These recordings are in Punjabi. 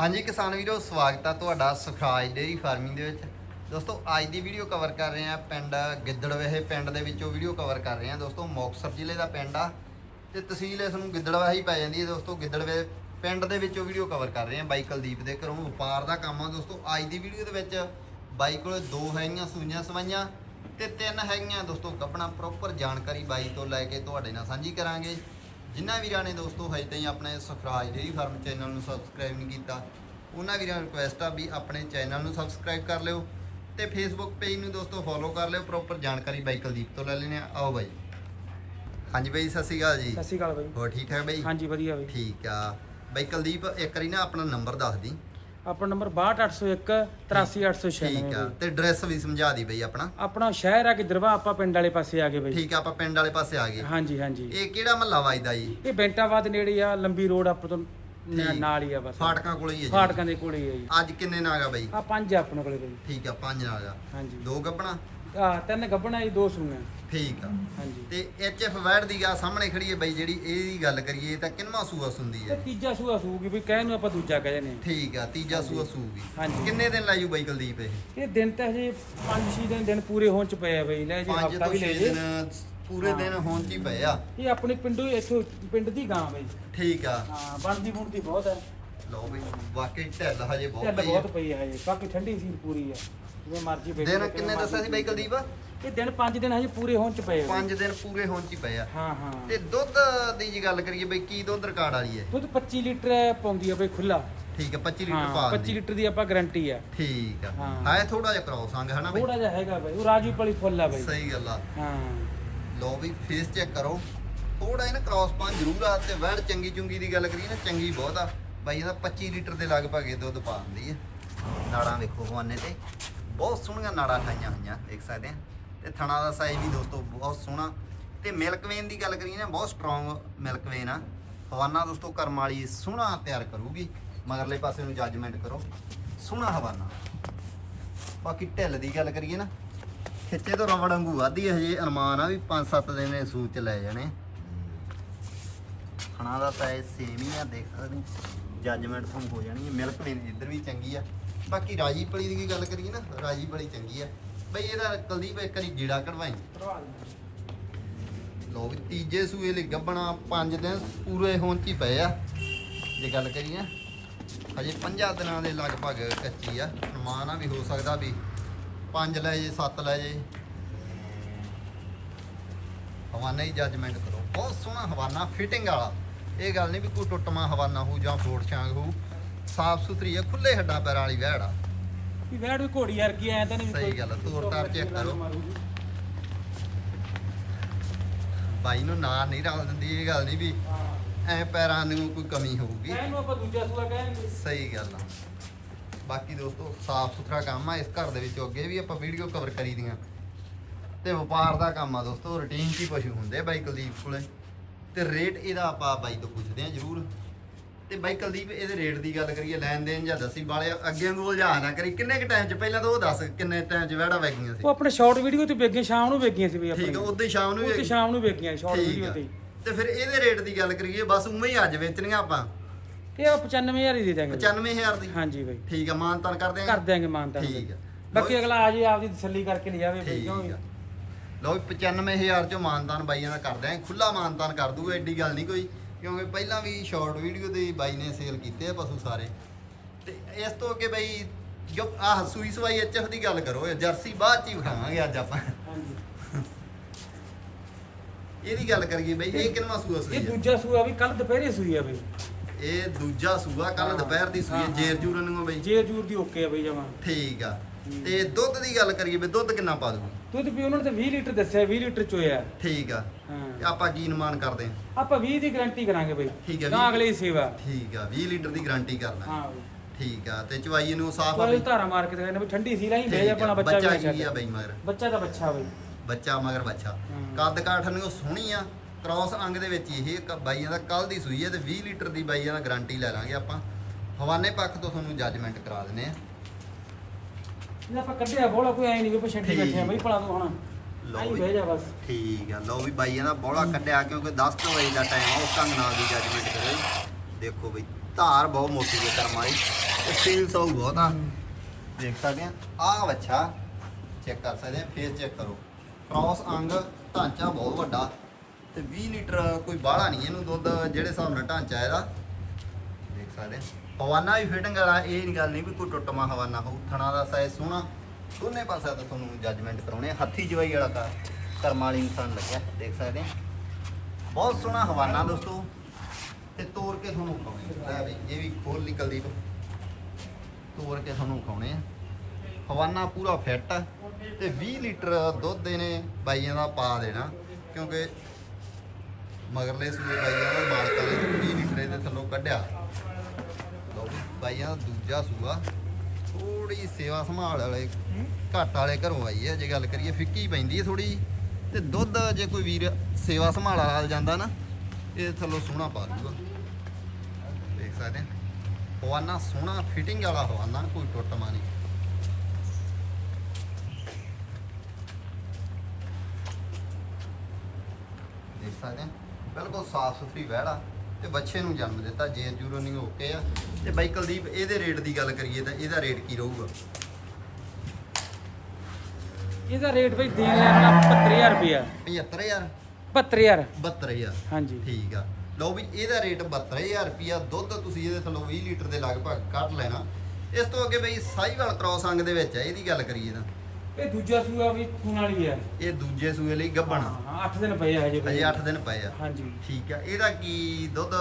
ਹਾਂਜੀ ਕਿਸਾਨ ਵੀਰੋ, ਸਵਾਗਤ ਆ ਤੁਹਾਡਾ ਸੁਖਰਾਜ ਡੇਰੀ ਫਾਰਮਿੰਗ ਦੇ ਵਿੱਚ। ਦੋਸਤੋ, ਅੱਜ ਦੀ ਵੀਡੀਓ ਕਵਰ ਕਰ ਰਹੇ ਆ ਪਿੰਡ ਗਿੱਦੜਵੇਹੇ ਪਿੰਡ ਦੇ ਵਿੱਚੋਂ ਵੀਡੀਓ ਕਵਰ ਕਰ ਰਹੇ ਆ। ਦੋਸਤੋ ਮੁਕਤਸਰ ਜ਼ਿਲ੍ਹੇ ਦਾ ਪਿੰਡ ਆ ਤੇ ਤਹਿਸੀਲ ਇਸ ਨੂੰ ਗਿੱਦੜਵਾਹੀ ਹੀ ਪੈ ਜਾਂਦੀ ਹੈ। ਦੋਸਤੋ ਗਿੱਦੜਵੇ ਪਿੰਡ ਦੇ ਵਿੱਚੋਂ ਵੀਡੀਓ ਕਵਰ ਕਰ ਰਹੇ ਆ ਬਾਈ ਕੁਲਦੀਪ ਦੇ ਘਰੋਂ। ਵਪਾਰ ਦਾ ਕੰਮ ਆ। ਦੋਸਤੋ, ਅੱਜ ਦੀ ਵੀਡੀਓ ਦੇ ਵਿੱਚ ਬਾਈ ਕੋਲ ਦੋ ਹੈਗੀਆਂ ਸੂਈਆਂ ਸਵਾਈਆਂ ਤੇ ਤਿੰਨ ਹੈਗੀਆਂ। ਦੋਸਤੋ, ਆਪਣਾ ਪ੍ਰੋਪਰ ਜਾਣਕਾਰੀ ਬਾਈ ਤੋਂ ਲੈ ਕੇ ਤੁਹਾਡੇ ਨਾਲ ਸਾਂਝੀ ਕਰਾਂਗੇ। ਜਿਨ੍ਹਾਂ ਵੀਰਾਂ ਨੇ ਦੋਸਤੋ ਹਜੇ ਤਾਈਂ ਆਪਣੇ ਸੁਖਰਾਜ ਡੇਰੀ ਫਾਰਮ ਚੈਨਲ ਨੂੰ ਸਬਸਕ੍ਰਾਈਬ ਨਹੀਂ ਕੀਤਾ ਉਹਨਾਂ ਵੀਰਾਂ ਨੂੰ ਰਿਕੁਐਸਟ ਆ ਵੀ ਆਪਣੇ ਚੈਨਲ ਨੂੰ ਸਬਸਕ੍ਰਾਈਬ ਕਰ ਲਿਓ ਤੇ ਫੇਸਬੁੱਕ ਪੇਜ ਨੂੰ ਦੋਸਤੋ ਫੋਲੋ ਕਰ ਲਿਓ ਪ੍ਰੋਪਰ ਜਾਣਕਾਰੀ ਬਾਈ ਕੁਲਦੀਪ ਤੋਂ ਲੈ ਲੈਣੇ ਆ ਆਓ ਬਾਈ। ਹਾਂਜੀ ਬਾਈ ਸਤਿ ਸ਼੍ਰੀ ਅਕਾਲ ਜੀ। ਸਤਿ ਸ਼੍ਰੀ ਅਕਾਲ ਬਾਈ। ਹੋਰ ਠੀਕ ਠਾਕ ਬਾਈ? ਹਾਂਜੀ ਵਧੀਆ ਬਾਈ। ਠੀਕ ਆ। ਬਾਈ ਕੁਲਦੀਪ ਇੱਕ ਵਾਰੀ ਨਾ ਆਪਣਾ ਨੰਬਰ ਦੱਸ ਦੀ। ਆਪਣਾ ਨੰਬਰ 62801 83896 ਠੀਕ ਆ ਤੇ ਐਡਰੈਸ ਵੀ ਸਮਝਾ ਦੀ ਬਾਈ ਆਪਣਾ। ਆਪਣਾ ਸ਼ਹਿਰ ਆ ਗਿੱਦਰਵਾ ਆਪਾਂ ਪਿੰਡ ਵਾਲੇ ਪਾਸੇ ਆ ਗਏ ਬਾਈ। ਠੀਕ ਆ ਆਪਾਂ ਪਿੰਡ ਵਾਲੇ ਪਾਸੇ ਆ ਗਏ। ਹਾਂਜੀ ਹਾਂਜੀ। ਇਹ ਕਿਹੜਾ ਮਹੱਲਾ ਵੱਜਦਾ ਜੀ? ਇਹ ਬੈਂਟਾਬਾਦ ਨੇੜੇ ਆ ਲੰਬੀ ਰੋਡ ਆਪਾਂ ਤੋਂ। ਨਾਲ ਹੀ ਆ ਬਸ। ਫਾਟਕਾਂ ਕੋਲ ਹੀ ਹੈ ਜੀ। ਫਾਟਕਾਂ ਦੇ ਕੋਲੇ ਹੀ ਆ ਜੀ। ਅੱਜ ਕਿੰਨੇ ਨਾਗ ਬਾਈ? ਆ ਪੰਜ ਆ ਆਪਣੇ ਕੋਲੇ ਬਾਈ। ਠੀਕ ਆ ਪੰਜ ਨਾਗ ਹਾਂਜੀ। ਦੋ ਗੱਪਣਾ? ਆ ਤਿੰਨ ਗੱਬਣਾ ਜੀ ਦੋ ਸੂਈਆਂ। ਠੀਕ ਆ। ਹਾਂਜੀ। ਤੇ ਐਚ ਐਫ ਵੈਡ ਦੀ ਗਾ ਸਾਹਮਣੇ ਖੜੀ ਹੈ ਬਾਈ ਜਿਹੜੀ ਇਹਦੀ ਗੱਲ ਕਰੀਏ ਤਾਂ ਕਿੰਨਵਾਂ ਸੂਆ ਸੁੰਦੀ ਤੇ ਹੈ ਤੀਜਾ ਸੂਆ ਸੂਗੀ ਵੀ ਕਹਿ ਨੂੰ ਆਪਾਂ ਦੂਜਾ ਕਹਿ ਜਾਂਦੇ। ਠੀਕ ਆ ਤੀਜਾ ਸੂਆ ਸੂਗੀ। ਹਾਂਜੀ। ਕਿੰਨੇ ਦਿਨ ਲਾਜੂ ਬਾਈ ਕੁਲਦੀਪ ਇਹ? ਇਹ ਦਿਨ ਤਾਂ ਹਜੇ 5-6 ਦਿਨ ਦਿਨ ਪੂਰੇ ਹੋਣ ਚ ਪਏ ਆ ਬਾਈ ਲੈ ਜੀ ਪੰਜ ਹਫਤਾ ਤੋਂ ਵੀ ਲੈ 6 ਜੇ। ਦਿਨ ਪੂਰੇ ਦਿਨ ਹੋਣ ਚ ਹੀ ਪਏ ਆ। ਇਹ ਆਪਣੇ ਪਿੰਡੋਂ ਹੀ ਇੱਥੋਂ ਪਿੰਡ ਦੀ ਗਾਂ ਬਾਈ। ਠੀਕ ਆ। ਹਾਂ ਬਣਦੀ ਬੁਣਦੀ ਬਹੁਤ ਹੈ ਲਓ ਬਈ ਵਾਕਈ ਢਿੱਲ ਹਜੇ ਬਹੁਤ ਢਿੱਲ ਪਈ ਆ। ਬਹੁਤ ਪਈ ਹੈ ਹਜੇ ਬਾਕੀ ਠੰਡੀ ਸੀਲ ਪੂਰੀ ਆ ਜਿਵੇਂ ਮਰਜ਼ੀ ਬੈਠੋ ਦਿਨ ਕਿੰਨੇ ਦੱਸਿਆ ਸੀ ਬਾਈ ਕੁਲਦੀਪ? ਇਹ ਦਿਨ 5 ਦਿਨ ਹਜੇ ਪੂਰੇ ਹੋਣ ਚ ਪਏ ਆ। ਪੰਜ ਦਿਨ ਪੂਰੇ ਹੋਣ ਚ ਹੀ ਪਏ ਆ। ਹਾਂ ਹਾਂ। ਤੇ ਦੁੱਧ ਦੀ ਜੀ ਗੱਲ ਕਰੀਏ ਬਈ ਕੀ ਦੁੱਧ ਰਿਕਾਰਡ ਵਾਲੀ ਹੈ? ਦੁੱਧ 25 ਲੀਟਰ ਪਾਉਂਦੀ ਆ ਬਈ ਖੁੱਲਾ ਠੀਕ ਆ 25 ਲੀਟਰ ਹਾਂ ਪਾ 25 ਲੀਟਰ ਦੀ ਆਪਾਂ ਗਾਰੰਟੀ ਆ। ਠੀਕ ਆ। ਹਾਂ। ਹੈ ਥੋੜਾ ਜਿਹਾ ਕਰਾਓ ਸੰਗ ਹਨਾ ਬਈ? ਥੋੜਾ ਜਿਹਾ ਹੈਗਾ ਬਈ ਉਹ ਰਾਜੂ ਪਲੀ ਫੁੱਲ ਆ ਬਈ। ਸਹੀ ਗੱਲ ਆ। ਹਾਂ। ਲਓ ਵੀ ਫੇਸ ਚੈੱਕ ਕਰੋ। ਥੋੜਾ ਇਹਨਾਂ ਕ੍ਰਾਸ ਪਾਂ ਜ਼ਰੂਰ ਆ ਤੇ ਵੈੜ ਚੰਗੀ ਚੁੰਗੀ ਦੀ ਗੱਲ ਕਰੀਏ ਨਾ ਚੰਗੀ ਬਹੁਤ ਆ। ਬਾਈ ਇਹਦਾ 25 ਲੀਟਰ ਦੇ ਲਗਭਗ ਇਹ ਦੁੱਧ ਪਾ ਦਿੰਦੀ ਹੈ। ਨਾੜਾਂ ਵੇਖੋ ਹਵਾਨੇ ਤੇ। ਬਹੁਤ ਸੋਹਣੀਆਂ ਨਾੜਾਂ ਖਾਈਆਂ ਹੋਈਆਂ, ਦੇਖ ਸਕਦੇ ਆ। ਤੇ ਥਣਾ ਦਾ ਸਾਈਜ਼ ਵੀ ਦੋਸਤੋ ਬਹੁਤ ਸੋਹਣਾ। ਤੇ ਮਿਲਕ ਵੇਨ ਦੀ ਗੱਲ ਕਰੀਏ ਨਾ, ਬਹੁਤ ਸਟਰੋਂਗ ਮਿਲਕ ਵੇਨ ਆ। ਹਵਾਨਾ ਦੋਸਤੋ ਕਰਮ ਵਾਲੀ ਸੋਹਣਾ ਤਿਆਰ ਕਰੂਗੀ। ਮਗਰਲੇ ਪਾਸੇ ਨੂੰ ਜੱਜਮੈਂਟ ਕਰੋ। ਸੋਹਣਾ ਹਵਾਨਾ ਬਾਕੀ ਢਿੱਲ ਦੀ ਗੱਲ ਕਰੀਏ ਨਾ, ਖਿੱਚੇ ਤੋਂ ਰਬੜ ਵਾਂਗੂ ਵਾਧੀ ਹਜੇ, ਅਰਮਾਨ ਆ ਵੀ 5-7 ਦਿਨ ਇਹ ਸੂਚ ਚ ਲੈ ਜਾਣੇ। ਖਾਣਾ ਦਾ ਸਾਈਜ਼ ਸੇਮ ਹੀ ਆ, ਦੇਖ ਸਕਦੇ ਜੱਜਮੈਂਟ ਤੁਹਾਨੂੰ ਹੋ ਜਾਣੀ ਹੈ ਮਿਲਕ ਵੀ ਇੱਧਰ ਵੀ ਚੰਗੀ ਆ। ਬਾਕੀ ਰਾਜੀ ਪਲੀ ਦੀ ਗੱਲ ਕਰੀਏ ਨਾ ਰਾਜੀ ਪਲੀ ਚੰਗੀ ਆ। ਬਈ ਇਹਦਾ ਕੁਲਦੀਪ ਇੱਕ ਵਾਰੀ ਗੀੜਾ ਕਢਵਾਈ। ਲੋ ਵੀ ਤੀਜੇ ਸੂਏ ਲਈ ਗੱਬਣਾ 5 ਦਿਨ ਪੂਰੇ ਹੋਣ ਚ ਹੀ ਪਏ ਆ। ਜੇ ਗੱਲ ਕਰੀਏ, ਹਜੇ 5 ਦਿਨਾਂ ਦੇ ਲਗਭਗ ਕੱਚੀ ਆ। ਅਰਮਾਨ ਆ ਵੀ ਹੋ ਸਕਦਾ ਵੀ 5 ਲੈ ਜੇ 7 ਲੈ ਜੇ। ਹਵਾਨਾ ਹੀ ਜੱਜਮੈਂਟ ਕਰੋ। ਬਹੁਤ ਸੋਹਣਾ ਹਵਾਨਾ ਫਿਟਿੰਗ ਵਾਲਾ। ਇਹ ਗੱਲ ਨਹੀਂ ਵੀ ਕੋਈ ਟੁੱਟਮਾ ਹਵਾਨਾ ਹੋ ਜਾਂ ਫੋੜ ਛਾਂਗ ਹੋ ਸਾਫ਼ ਸੁਥਰੀ ਆ ਖੁੱਲੇ ਹੱਡਾਂ ਪੈਰਾਂ ਵਾਲੀ ਵਹਿੜ ਆ। ਵੀ ਵੈੜ ਵੀ ਘੋੜੀ ਵਰਗੀ ਐ ਤਾਂ ਨਹੀਂ ਸਹੀ ਗੱਲ ਆ, ਤੋਰ ਤਾਰ check ਕਰੋ। ਬਾਈ ਨੂੰ ਨਾਂ ਨਹੀਂ ਰਲ ਦਿੰਦੀ ਇਹ ਗੱਲ ਨਹੀਂ ਵੀ ਐ ਪੈਰਾਂ ਨੂੰ ਕੋਈ ਕਮੀ ਹੋਊਗੀ। ਇਹਨੂੰ ਆਪਾਂ ਦੂਜਾ ਸੂਆ ਕਹਿੰਦੇ ਸਹੀ ਗੱਲ ਆ। ਬਾਕੀ ਦੋਸਤੋ ਸਾਫ਼ ਸੁਥਰਾ ਕੰਮ ਆ ਇਸ ਘਰ ਦੇ ਵਿੱਚ ਅੱਗੇ ਵੀ ਆਪਾਂ ਵੀਡੀਓ ਕਵਰ ਕਰੀ ਦੀਆਂ। ਤੇ ਵਪਾਰ ਦਾ ਕੰਮ ਆ ਦੋਸਤੋ ਰੁਟੀਨ 'ਚ ਹੀ ਪਸ਼ੂ ਹੁੰਦੇ ਬਾਈ ਕੁਲਦੀਪ ਕੋਲੇ। ਤੇ ਰੇਟ ਇਹਦਾ ਆਪਾਂ ਬਾਈ ਤੋਂ ਪੁੱਛਦੇ ਆ ਜਰੂਰ। ਤੇ ਬਾਈ ਕੁਲਦੀਪ ਇਹਦੇ ਰੇਟ ਦੀ ਗੱਲ ਕਰੀਏ ਲੈਣ ਦੇਣ ਜਾਂ ਦੱਸੀ ਵਾਲੇ ਅੱਗੇ ਨੂੰ ਉਲਝਾ ਨਾ ਕਰੀ। ਕਿੰਨੇ ਕ ਟਾਈਮ 'ਚ ਪਹਿਲਾਂ ਤਾਂ ਉਹ ਦੱਸ ਕਿੰਨੇ ਟਾਈਮ 'ਚ ਵਹਿੜਾ ਵਗੀਆਂ ਸੀ? ਉਹ ਆਪਣੇ ਸ਼ਾਰਟ ਵੀਡੀਓ ਤੇ ਵੇਗੀਆਂ ਸ਼ਾਮ ਨੂੰ ਵੇਗੀਆਂ ਸੀ ਬਈ ਠੀਕ ਆ ਉਦੋਂ ਹੀ ਸ਼ਾਮ ਨੂੰ ਉਹ ਤੇ ਵੀ ਸ਼ਾਮ ਨੂੰ ਵੇਗੀਆਂ ਸ਼ਾਰਟ ਠੀਕ ਵੀਡੀਓ ਆ। ਤੇ ਤੇ ਫਿਰ ਇਹਦੇ ਰੇਟ ਦੀ ਗੱਲ ਕਰੀਏ ਬਸ ਉਵੇਂ ਹੀ ਅੱਜ ਵੇਚਣੀਆਂ ਆਪਾਂ। ਇਹ ਆਪਾਂ 95000 ਹੀ ਦੇ ਦਾਂਗੇ 95000 ਦੀ? ਹਾਂਜੀ ਬਈ। ਠੀਕ ਆ ਮਾਨਤਾਨ ਕਰਦੇ ਕਰ ਦਿਆਂਗੇ ਮਾਨਤਾ ਠੀਕ ਆ। ਬਾਕੀ ਅਗਲਾ ਆ ਜੇ ਆਪਦੀ ਤਸੱਲੀ ਕਰਕੇ ਲੈ ਜਾਵੇ ਬਈ ਠੀਕ ਕਿਉਂ ਆ। ਲਓ ਵੀ 95000 ਚੋਂ ਮਾਨਤਾਨ ਬਾਈਆਂ ਦਾ ਕਰਦੇ ਆਂ ਖੁੱਲਾ ਮਾਨਤਾਨ ਕਰ ਦੂਗਾ ਐਡੀ ਗੱਲ ਨਹੀਂ ਕੋਈ ਕਿਉਂਕਿ ਪਹਿਲਾਂ ਵੀ ਸ਼ਾਰਟ ਵੀਡੀਓ ਤੇ ਬਾਈ ਨੇ ਸੇਲ ਕੀਤੇ ਆ ਪਸ਼ੂ ਸਾਰੇ ਤੇ ਇਸ ਤੋਂ ਅੱਗੇ ਬਾਈ ਜੋ ਆਹ ਸੂਈ ਸਵਾਈ ਐਚਐਫ ਦੀ ਗੱਲ ਕਰੋ ਜਰਸੀ ਬਾਅਦ ਚ ਹੀ ਵਿਖਾਵਾਂਗੇ ਅੱਜ ਆਪਾਂ ਹਾਂਜੀ ਇਹਦੀ ਗੱਲ ਕਰੀਏ ਬਾਈ ਇਹ ਕਿੰਨਵਾਂ ਸੂਆ ਸੂਈ ਇਹ? ਦੂਜਾ ਸੂਆ ਵੀ ਕੱਲ ਦੁਪਹਿਰੇ ਸੂਈ ਆ ਬਈ ਇਹ ਦੂਜਾ ਸੂਆ ਕੱਲ। ਦੁਪਹਿਰ ਦੀ ਸੂਈ ਹਾਂ, ਜੇਰ। ਜੂਰਨ ਨੂੰ ਬਾਈ ਜੇਰ ਜੂਰ ਦੀ ਓਕੇ ਆ ਬਈ ਜਮਾ ਠੀਕ ਆ। ਤੇ ਦੁੱਧ ਦੀ ਗੱਲ ਕਰੀਏ ਬਈ ਦੁੱਧ ਕਿੰਨਾ ਪਾ ਦੂ ਦੁੱਧ ਵੀ ਉਹਨਾਂ ਨੇ ਤਾਂ 20 ਲੀਟਰ ਦੱਸਿਆ 20 ਲੀਟਰ ਚੋਇਆ। ਠੀਕ ਆ। ਹਾਂ। ਤੇ ਆਪਾਂ ਕੀ ਅਨੁਮਾਨ ਕਰਦੇ ਆਂ ਆਪਾਂ 20 ਦੀ ਗਾਰੰਟੀ ਕਰਾਂਗੇ ਬਈ। ਠੀਕ ਨਾ 20 ਅਗਲੇ ਦੀ ਸੇਵਾ। ਠੀਕ ਆ 20 ਲੀਟਰ ਦੀ ਗਾਰੰਟੀ ਕਰਨਾ। ਹਾਂ ਬਈ। ਠੀਕ ਆ ਤੇ ਚਵਾਈ ਨੂੰ ਸਾਫ਼ ਆ ਕੋਈ ਬਈ। ਧਾਰਾ ਮਾਰ ਕੇ ਦਿਖਾਣੇ ਵੀ ਠੰਡੀ ਸੀ ਲਾਈ ਭੇਜ ਠੀਕ ਆਪਣਾ ਆ, ਬੱਚਾ ਬੱਚਾ ਵੀ ਕੀ ਆ ਬਈ ਮਗਰ? ਬੱਚਾ ਤਾਂ ਬੱਚਾ ਬਈ। ਬੱਚਾ ਮਗਰ ਬੱਚਾ। ਕੱਦ ਕਾਠ ਨੂੰ ਸੋਹਣੀ ਆ ਕ੍ਰਾਸ ਅੰਗ ਦੇ ਵਿੱਚ ਇਹ ਇੱਕ ਬਾਈਆਂ ਦਾ ਕੱਲ ਦੀ ਸੂਈ ਹੈ ਤੇ 20 ਲੀਟਰ ਦੀ ਬਾਈਆਂ ਦਾ ਗਾਰੰਟੀ ਲੈ ਲਾਂਗੇ ਆਪਾਂ। ਹਵਾਨੇ ਪੱਖ ਤੋਂ ਤੁਹਾਨੂੰ ਜੱਜਮੈਂਟ ਕਰਾ ਦਿੰਨੇ ਆ। ਜੇ ਆਪਾਂ ਕੱਢਿਆ ਬੋਲਾ ਕੋਈ ਐ ਨਹੀਂ ਵੀ ਪਛੱਡੀ ਠੀਕ। ਬੈਠੇ ਆ ਬਈ ਭਲਾ ਤੂੰ ਹੁਣ ਲਓ ਆਈ ਵੀ। ਬਹਿ ਜਾ ਬਸ ਠੀਕ ਆ ਲਓ ਵੀ ਬਾਈਆਂ ਦਾ ਬੋਲਾ ਕੱਢਿਆ ਕਿਉਂਕਿ 10 ਕੁ ਵਜੇ ਦਾ ਟਾਈਮ ਆ ਉਸ ਢੰਗ ਨਾਲ ਦੀ ਜੱਜਮੈਂਟ ਕਰੋ ਜੀ। ਦੇਖੋ ਬਈ ਧਾਰ ਬਹੁਤ ਮੋਟੀ ਹੈ ਕਰਮਾਂ ਦੀ ਤੇ ਸੀਲ ਸੌ ਬਹੁਤ ਆ ਦੇਖ ਸਕਦੇ ਆ ਆਹ ਵੱਛਾ ਚੈੱਕ ਕਰ ਸਕਦੇ ਆ ਫੇਸ ਚੈੱਕ ਕਰੋ ਕ੍ਰਾਸ ਅੰਗ ਢਾਂਚਾ ਬਹੁਤ ਵੱਡਾ ਤੇ 20 ਲੀਟਰ ਕੋਈ ਬਾਹਲਾ ਨਹੀਂ ਇਹਨੂੰ ਦੁੱਧ ਜਿਹੜੇ ਹਿਸਾਬ ਨਾਲ ਢਾਂਚਾ ਇਹਦਾ ਸਕਦੇ ਆ। ਹਵਾਨਾ ਵੀ ਫਿਟਿੰਗ ਵਾਲਾ, ਇਹ ਨਹੀਂ ਗੱਲ ਨਹੀਂ ਵੀ ਕੋਈ ਟੁੱਟਮਾ ਹਵਾਨਾ ਹੋਊ। ਥਣਾ ਦਾ ਸਾਈਜ਼ ਸੋਹਣਾ, ਦੋਨੇ ਪਾਸੇ ਤੋਂ ਤੁਹਾਨੂੰ ਜੱਜਮੈਂਟ ਕਰਾਉਣੇ ਹੱਥੀ ਜਵਾਈ ਵਾਲਾ ਕਾ ਕਰਮ ਵਾਲੀ ਇਨਸਾਨ ਲੱਗਿਆ, ਦੇਖ ਸਕਦੇ ਹਾਂ ਬਹੁਤ ਸੋਹਣਾ ਹਵਾਨਾ ਦੋਸਤੋ। ਤੇ ਤੋੜ ਕੇ ਤੁਹਾਨੂੰ ਖਾਉਣੇ ਇਹ ਵੀ ਖੋਲ ਨਿਕਲਦੀ ਤੋਂ ਤੋੜ ਕੇ ਤੁਹਾਨੂੰ ਖਾਉਣੇ ਆ। ਹਵਾਨਾ ਪੂਰਾ ਫਿੱਟ ਆ। ਤੇ 20 ਲੀਟਰ ਦੁੱਧ ਇਹਨੇ ਬਾਈਆਂ ਦਾ ਪਾ ਦੇਣਾ, ਕਿਉਂਕਿ ਮਗਰਲੇ ਸੂਏ ਬਾਈਆਂ ਦਾ ਮਾਲਕਾਂ ਨੇ 20 ਲੀਟਰ ਇਹਦੇ ਥੱਲੋਂ ਕੱਢਿਆ। ਬਾਈਆਂ ਦਾ ਦੂਜਾ ਸੂਆ। ਥੋੜੀ ਸੇਵਾ ਸੰਭਾਲ ਵਾਲੇ ਘੱਟ ਵਾਲੇ ਘਰੋਂ ਆਈ ਹੈ ਜੇ ਗੱਲ ਕਰੀਏ ਫਿੱਕੀ ਪੈਂਦੀ ਹੈ ਥੋੜੀ ਤੇ ਦੁੱਧ ਜੇ ਕੋਈ ਵੀਰ ਸੇਵਾ ਸੰਭਾਲ ਵਾਲਾ ਜਾਂਦਾ ਨਾ ਇਹ ਥੱਲੋਂ ਸੋਹਣਾ ਪਾ ਦੂਗਾ। ਦੇਖ ਸਕਦੇ ਹਵਾਨਾ ਸੋਹਣਾ ਫਿਟਿੰਗ ਵਾਲਾ ਹਵਾਨਾ ਕੋਈ ਟੁੱਟਮਾ ਨਹੀਂ ਦੇਖ ਸਕਦੇ ਬਿਲਕੁਲ ਸਾਫ਼ ਸੁਥਰੀ ਵਹਿੜਾ। ਤੇ ਬੱਚੇ ਨੂੰ ਜਨਮ ਦਿੱਤਾ ਜੇ ਜੂਰੋਨਿੰਗ ਓਕੇ ਆ। ਤੇ ਬਾਈ ਕੁਲਦੀਪ ਇਹਦੇ ਰੇਟ ਦੀ ਗੱਲ ਕਰੀਏ ਤਾਂ ਇਹਦਾ ਰੇਟ ਕੀ ਰਹੂਗਾ? ਇਹਦਾ ਰੇਟ ਬਈ ਦੇਣ ਲੈਣ ਵਾਲਾ 75000 ਰੁਪਿਆ 75000 72000 72000 ਹਾਂਜੀ। ਠੀਕ ਆ। ਲਓ ਵੀ ਇਹਦਾ ਰੇਟ 72000 ਰੁਪਿਆ ਦੁੱਧ ਤੁਸੀਂ ਇਹਦੇ ਥੱਲੋਂ 20 ਲੀਟਰ ਦੇ ਲਗਭਗ ਕੱਢ ਲੈਣਾ। ਇਸ ਤੋਂ ਅੱਗੇ ਬਈ ਸਾਈਵਾਲ ਕ੍ਰਾਸ ਅੰਗ ਦੇ ਵਿੱਚ ਆ ਇਹਦੀ ਗੱਲ ਕਰੀਏ ਤਾਂ। ਇਹ ਦੂਜਾ ਸੂਆ ਵੀ ਖੂਨ ਵਾਲੀ ਹੈ ਇਹ ਦੂਜੇ ਸੂਏ ਲਈ ਗੱਭਣ ਹਾਂ 8 ਦਿਨ ਪਏ ਆ ਹਜੇ। ਅਜੇ 8 ਦਿਨ ਪਏ ਆ। ਹਾਂਜੀ। ਠੀਕ ਆ ਇਹਦਾ ਕੀ ਦੁੱਧ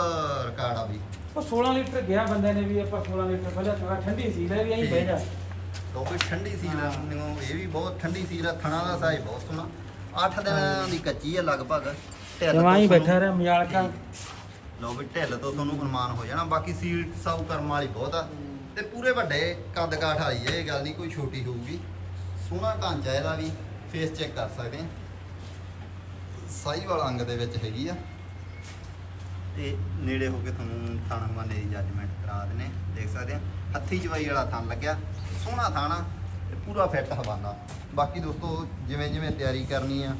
ਰਿਕਾਰਡ ਆ ਵੀ? ਉਹ 16 ਲੀਟਰ ਗਿਆ ਬੰਦੇ ਨੇ ਵੀ ਆਪਾਂ 16 ਲੀਟਰ ਪਹਿਲਾਂ ਥੋੜਾ ਠੰਡੀ ਸੀ ਲੈ ਵੀ ਐਂ ਬਹਿ ਜਾ ਵੀ ਠੰਡੀ ਸੀਲ ਆ, ਹਾਂ। ਨਿਓ ਇਹ ਵੀ ਬਹੁਤ ਠੰਡੀ ਸੀਲ ਆ ਥਣਾ ਦਾ ਸਾਈਜ਼ ਬਹੁਤ ਸੋਹਣਾ। 8 ਦਿਨਾਂ ਦੀ ਕੱਚੀ ਆ ਲਗਭਗ। ਢਿੱਲ ਤੋਂ ਹੀ ਬੈਠਾ ਰਿਹਾ ਮਜਾਲਕਾ ਲਓ ਵੀ ਢਿੱਲ ਤੋਂ ਤੁਹਾਨੂੰ ਅਨੁਮਾਨ ਹੋ ਜਾਣਾ। ਬਾਕੀ ਸੀਲ ਸਾਊ ਕਰਮ ਵਾਲੀ ਬਹੁਤ ਆ। ਤੇ ਪੂਰੇ ਵੱਡੇ ਕੱਦ ਕਾਠ ਵਾਲੀ ਹੈ ਇਹ ਗੱਲ ਨਹੀਂ ਕੋਈ ਛੋਟੀ ਹੋਊਗੀ। ਸੋਹਣਾ ਢਾਂਚਾ ਇਹਦਾ ਵੀ ਫੇਸ ਚੈੱਕ ਕਰ ਸਕਦੇ ਆ ਸਾਈਵਾਲ ਅੰਗ ਦੇ ਵਿੱਚ ਹੈਗੀ ਆ। ਤੇ ਨੇੜੇ ਹੋ ਕੇ ਤੁਹਾਨੂੰ ਥਣ ਮਾਨੇ ਦੀ ਜੱਜਮੈਂਟ ਕਰਾ ਦਿੰਨੇ ਦੇਖ ਸਕਦੇ ਆ ਹੱਥੀ ਜਵਾਈ ਵਾਲਾ ਥਣ ਲੱਗਿਆ, ਸੋਹਣਾ ਥਾਣਾ ਤੇ ਪੂਰਾ ਫਿੱਟ ਹਵਾਨਾ। ਬਾਕੀ ਦੋਸਤੋ, ਜਿਵੇਂ ਜਿਵੇਂ ਤਿਆਰੀ ਕਰਨੀ ਆ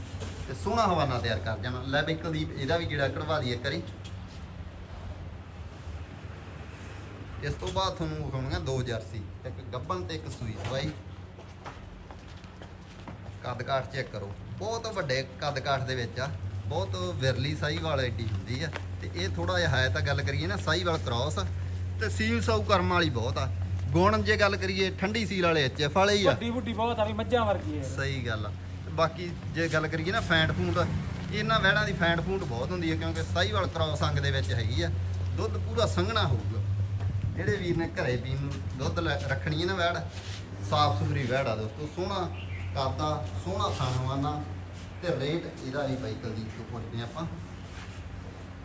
ਤੇ ਸੋਹਣਾ ਹਵਾਨਾ ਤਿਆਰ ਕਰ ਜਾਣਾ। ਲੈ ਬਈ ਕੁਲਦੀਪ ਇਹਦਾ ਵੀ ਜਿਹੜਾ ਕਢਵਾ ਦਈਏ ਕਰੀ ਇਸ ਤੋਂ ਬਾਅਦ ਤੁਹਾਨੂੰ ਵਿਖਾਉਣੀਆਂ ਦੋ ਜਰਸੀ, ਇੱਕ ਗੱਬਨ ਤੇ ਇੱਕ ਸੂਈ ਸਵਾਈ ਕੱਦ ਕਾਠ ਚੈੱਕ ਕਰੋ। ਬਹੁਤ ਵੱਡੇ ਕੱਦ ਕਾਠ ਦੇ ਵਿੱਚ ਆ। ਬਹੁਤ ਵਿਰਲੀ ਸਾਈ ਵਾਲ ਐਡੀ ਹੁੰਦੀ ਆ। ਤੇ ਇਹ ਥੋੜਾ ਜਿਹਾ ਹੈ ਤਾਂ ਗੱਲ ਕਰੀਏ ਨਾ ਸਾਈ ਵਾਲ ਕ੍ਰਾਸ ਤੇ ਸੀਲ ਸਾਊ ਕਰਮ ਵਾਲੀ ਬਹੁਤ ਆ। ਗੁਣ ਜੇ ਗੱਲ ਕਰੀਏ ਠੰਡੀ ਸੀਲ ਵਾਲੇ ਐਚ ਵਾਲੇ ਹੀ ਆ। ਵੱਡੀ ਵੱਡੀ ਬਹੁਤ ਆ ਵੀ ਮੱਝਾਂ ਵਰਗੀ ਹੈ ਸਹੀ ਗੱਲ ਆ। ਬਾਕੀ ਜੇ ਗੱਲ ਕਰੀਏ ਨਾ ਫੈਂਟ ਫੂਡ ਇਹਨਾਂ ਵਹਿੜਾਂ ਦੀ ਫੈਂਟ ਫੂਡ ਬਹੁਤ ਹੁੰਦੀ ਹੈ ਕਿਉਂਕਿ ਸਾਈਵਾਲ ਕ੍ਰਾਸ ਅੰਗ ਦੇ ਵਿੱਚ ਹੈਗੀ ਆ। ਦੁੱਧ ਪੂਰਾ ਸੰਘਣਾ ਹੋਊਗਾ। ਜਿਹੜੇ ਵੀਰ ਨੇ ਘਰੇ ਪੀਣ ਨੂੰ ਦੁੱਧ ਰੱਖਣੀ ਹੈ ਨਾ ਵਹਿੜ ਸਾਫ਼ ਸੁਥਰੀ ਵਹਿੜ ਆ ਦੋਸਤੋ ਸੋਹਣਾ ਕਾਦਾ ਸੋਹਣਾ ਥਾਣਵਾਨਾ ਤੇ ਰੇਟ ਇਹਦਾ ਹੀ ਬਾਈਕਲ ਦੀ ਤੋਂ ਪੁੱਛਦੇ ਆਪਾਂ।